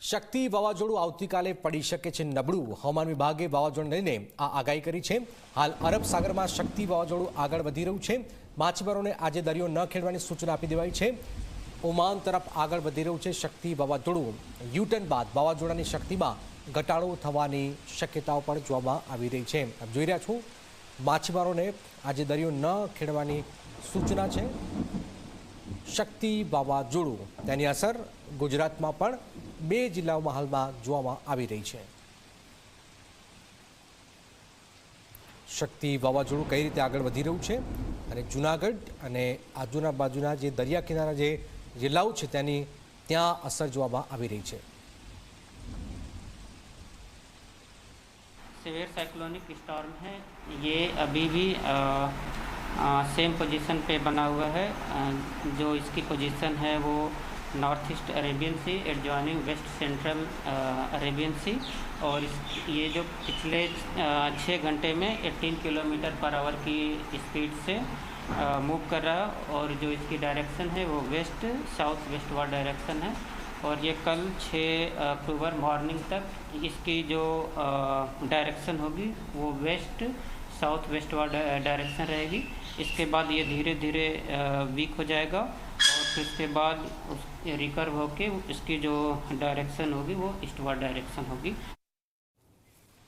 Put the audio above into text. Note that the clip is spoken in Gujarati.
શક્તિ વાવાઝોડું આવતીકાલે પડી શકે છે નબળું. હવામાન વિભાગે વાવાઝોડું લઈને આ આગાહી કરી છે. હાલ અરબ સાગરમાં શક્તિ વાવાઝોડું આગળ વધી રહ્યું છે. માછીમારોને આજે દરિયો ન ખેડવાની સૂચના આપી દેવાઈ છે. ઓમાન તરફ આગળ વધી રહ્યું છે શક્તિ વાવાઝોડું. યુટર્ન બાદ વાવાઝોડાની શક્તિમાં ઘટાડો થવાની શક્યતાઓ પણ જોવામાં આવી રહી છે. જોઈ રહ્યા છો, માછીમારોને આજે દરિયો ન ખેડવાની સૂચના છે. શક્તિ વાવાઝોડું તેની અસર ગુજરાતમાં પણ બે જિલ્લાઓમાં હાલમાં જોવામાં આવી રહી છે શક્તિ વાવાઝોડું કઈ રીતે આગળ વધી રહ્યું છે અને જુનાગઢ અને આજુના બાજુના જે દરિયા કિનારા જે જિલ્લાઓ છે તેની ત્યાં અસર જોવામાં આવી રહી છે सीवियर साइक्लोनिक स्टॉर्म है ये अभी भी सेम पोजीशन पे बना हुआ है। जो इसकी पोजीशन है वो north east Arabian sea adjoining west central Arabian sea और इस, ये जो पिछले छः घंटे में 18 किलोमीटर पर आवर की स्पीड से मूव कर रहा और जो इसकी डायरेक्शन है वो west south westward direction है। और ये कल 6 अक्टूबर मॉर्निंग तक इसकी जो डायरेक्शन होगी वो west south westward direction रहेगी। इसके बाद ये धीरे धीरे वीक हो जाएगा और फिर उसके बाद उस रिकर्व होके इसकी जो डायरेक्शन होगी वो ईस्ट डायरेक्शन होगी।